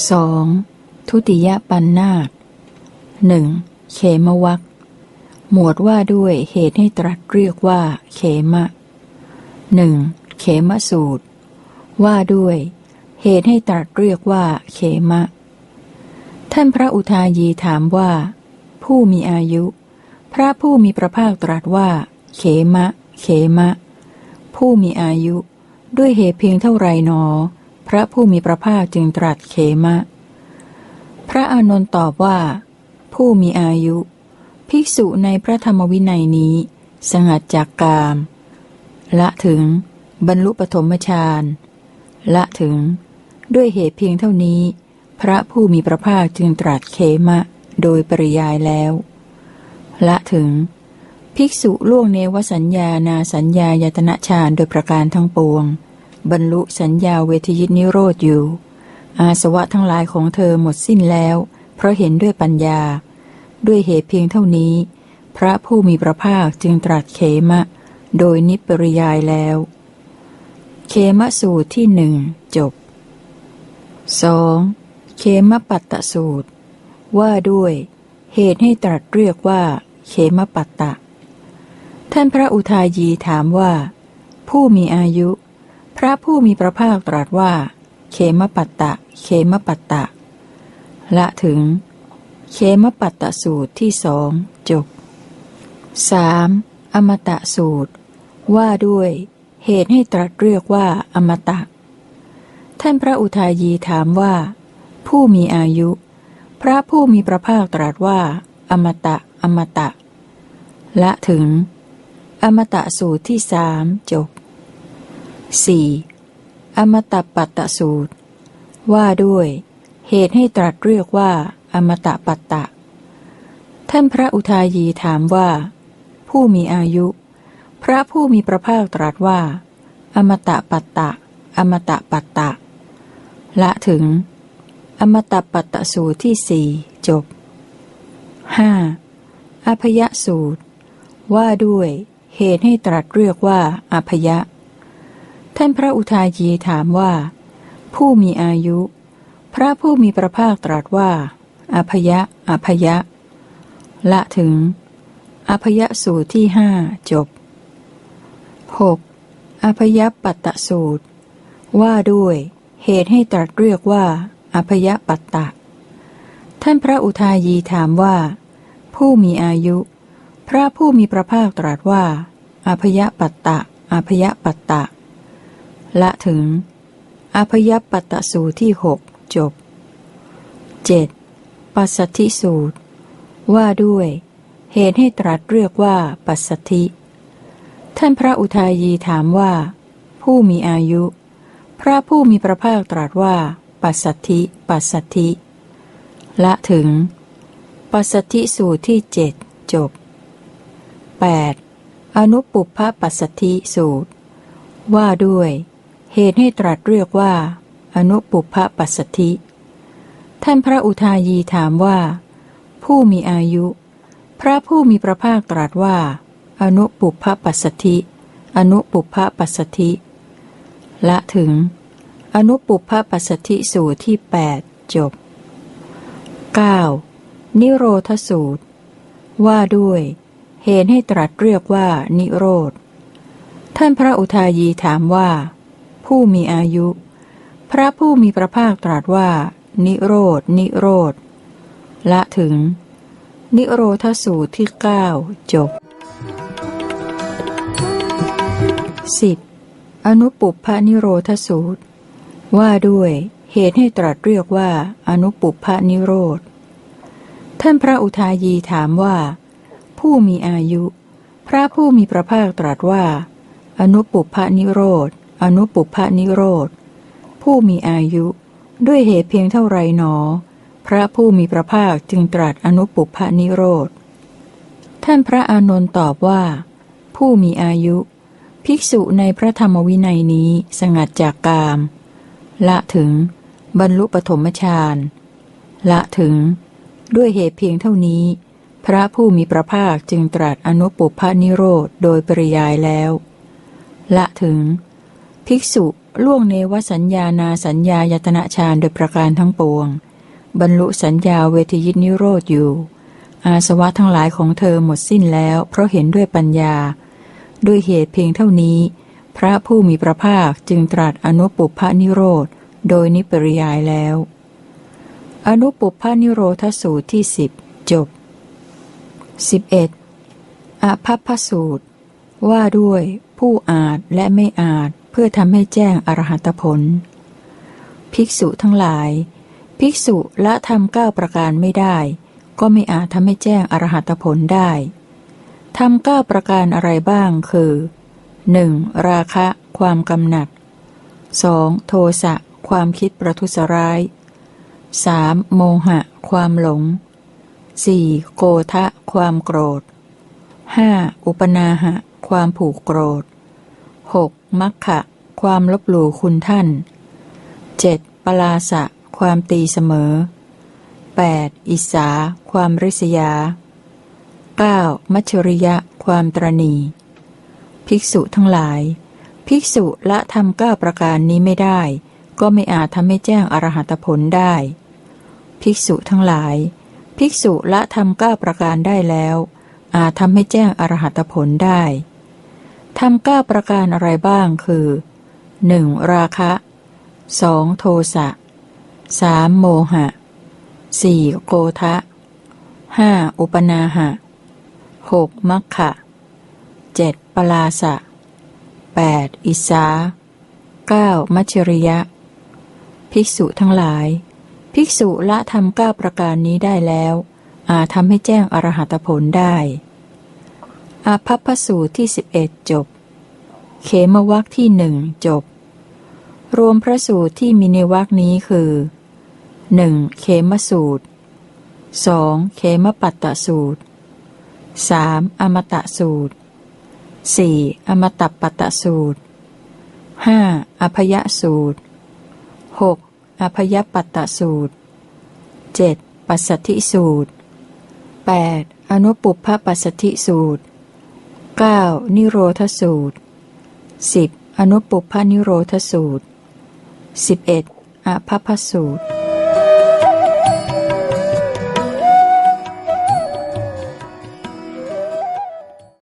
2. ทุติยปันนาตหนึ่งเขมวักหมวดว่าด้วยเหตุให้ตรัสเรียกว่า เขมะหนึ่งเขมสูตร ว่าด้วย เหตุให้ตรัสเรียกว่า เขมะ ท่านพระอุทายีถามว่า ผู้มีอายุ พระผู้มีพระภาคตรัสว่า เขมะ เขมะ ผู้มีอายุ ด้วยเหตุเพียงเท่าไรหนอ พระผู้มีพระภาคจึงตรัสเขมะ พระอานนท์ตอบว่า ผู้มีอายุ ภิกษุในพระธรรมวินัยนี้ สงัดจากกาม ละถึงบรรลุปฐมฌานละถึง ด้วยเหตุเพียงเท่านี้ พระผู้มีพระภาคจึงตรัสเขมะ โดยปริยายแล้ว ละถึง ภิกษุล่วงเนวสัญญานาสัญญายตนะฌานโดยประการทั้งปวง บรรลุสัญญาเวทยิตนิโรธอยู่ อาสวะทั้งหลายของเธอหมดสิ้นแล้ว เพราะเห็นด้วยปัญญา ด้วยเหตุเพียงเท่านี้ พระผู้มีพระภาคจึงตรัสเขมะ โดยนิปริยายแล้ว เขมสูตรที่หนึ่งจบ 2. เขมปัตตสูตร ว่าด้วย เหตุให้ตรัสเรียกว่า เขมปัตตะ ท่านพระอุทายีถามว่า ผู้มีอายุ พระผู้มีพระภาคตรัสว่า เขมปัตตะ เขมปัตตะ ละถึง เขมปัตตสูตรที่สองจบ 3. อมตะสูตร ว่าด้วย เหตุให้ตรัสเรียกว่า อมตะ ท่านพระอุทายีถามว่า ผู้มีอายุ พระผู้มีพระภาคตรัสว่า อมตะ อมตะ ละถึง อมตะสูตรที่สามจบ 4. อมตะปัตตสูตร ว่าด้วย เหตุให้ตรัสเรียกว่า อมตะปัตตะ ท่านพระอุทายีถามว่า ผู้มีอายุ พระผู้มีพระภาคตรัสว่า อมตะปัตตะ อมตะปัตตะ ละถึง อมตะปัตตสูตรที่สี่จบ 5. อภยสูตร ว่าด้วย เหตุให้ตรัสเรียกว่าอภยะ ท่านพระอุทายีถามว่า ผู้มีอายุ พระผู้มีพระภาคตรัสว่าอภยะอภยะ ละถึง อภยะสูตรที่ห้าจบ 6. อภยะปัตตสูตร ว่าด้วย เหตุให้ตรัสเรียกว่า อภยะปัตตะ ท่านพระอุทายีถามว่า ผู้มีอายุ พระผู้มีพระภาคตรัสว่าอภยะปัตตะอภยะปัตตะ ละถึงอภยปัตตสูตรที่หกจบ 7. ปัสสัทธิสูตร ว่าด้วย เหตุให้ตรัสเรียกว่าปัสสัทธิ ท่านพระอุทายีถามว่า ผู้มีอายุ พระผู้มีพระภาคตรัสว่า ปัสสัทธิ ปัสสัทธิละถึง ปัสสัทธิสูตรที่เจ็ดจบ 8. อนุปุพพปัสสัทธิสูตร ว่าด้วย เหตุให้ตรัสเรียกว่า อนุปุพพปัสสธิ ท่านพระอุทายีถามว่า ผู้มีอายุ พระผู้มีพระภาคตรัสว่า อนุปุพพปัสสธิ อนุปุพพปัสสธิ ละถึง อนุปุพพปัสสธิสูตรที่ 8 จบ 9. นิโรธสูตร ว่าด้วย เหตุให้ตรัสเรียกว่า นิโรธ ท่านพระอุทายีถามว่า ผู้มีอายุ พระผู้มีพระภาคตรัสว่า นิโรธนิโรธละถึง นิโรธสูตรที่9จบ 10. อนุปุพพนิโรธสูตร ว่าด้วย เหตุให้ตรัสเรียกว่า อนุปุพพนิโรธ ท่านพระอุทายีถามว่า ผู้มีอายุ พระผู้มีพระภาคตรัสว่า อนุปุพพนิโรธ อนุปุพพนิโรธ ผู้มีอายุ ด้วยเหตุเพียงเท่าไรหนอ พระผู้มีพระภาคจึงตรัสอนุปุพพนิโรธ ท่านพระอานนท์ตอบว่า ผู้มีอายุ ภิกษุในพระธรรมวินัยนี้สงัดจากกาม ละถึง บรรลุปฐมฌานละถึง ด้วยเหตุเพียงเท่านี้ พระผู้มีพระภาคจึงตรัสอนุปุพพนิโรธโดยปริยายแล้ว ละถึง ภิกษุล่วงเนวสัญญานาสัญญายตนะฌานโดยประการทั้งปวง บรรลุสัญญาเวทยิตนิโรธอยู่ อาสวะทั้งหลายของเธอหมดสิ้นแล้ว เพราะเห็นด้วยปัญญา ด้วยเหตุเพียงเท่านี้ พระผู้มีพระภาคจึงตรัสอนุปุพพนิโรธ โดยนิปริยายแล้ว อนุปุพพนิโรธสูตรที่สิบจบ 11. อภัพพสูตร ว่าด้วยผู้อาจและไม่อาจ เพื่อทำให้แจ้งอรหัตผล ภิกษุทั้งหลาย ภิกษุละทำเก้าประการไม่ได้ ก็ไม่อาจทำให้แจ้งอรหัตผลได้ทำเก้าประการอะไรบ้างคือ 1. ราคะ ความกำหนัด 2. โทสะ ความคิดประทุษร้าย 3. โมหะ ความหลง 4. โกทะ ความโกรธ 5. อุปนาหะ ความผูกโกรธ 6. มัคคะความลบหลู่คุณท่าน 7. ปลาสะ ความตีเสมอ 8. อิสา ความริษยา 9. มัชริยะ ความตรณี ภิกษุทั้งหลาย ภิกษุละทำเก้าประการนี้ไม่ได้ ก็ไม่อาจทำให้แจ้งอรหัตผลได้ ภิกษุทั้งหลาย ภิกษุละทำเก้าประการได้แล้ว อาจทำให้แจ้งอรหัตผลได้ ทำเก้าประการอะไรบ้างคือ 1. ราคะ 2. โทสะ 3. โมหะ 4. โกทะ 5. อุปนาหะ 6. มัคคะ 7. ปลาสะ 8. อิสา 9. มัชริยะ ภิกษุทั้งหลาย ภิกษุละทำเก้าประการนี้ได้แล้ว อาจทำให้แจ้งอรหัตผลได้ อาภัพพสูตรที่สิบเอ็ดจบ เขมวักที่หนึ่งจบ รวมพระสูตรที่มีในวักนี้คือ 1. เขมสูตร 2. เขมปัตตสูตร 3. อมตะสูตร 4. อมตะปัตตสูตร 5. อภยสูตร 6. อภยปัตตสูตร 7. ปัสสธิสูตร 8. อนุปุพพปัสสธิสูตร 9. นิโรธสูตร 10. อนุปุพพนิโรธสูตร 11. อภพสูตร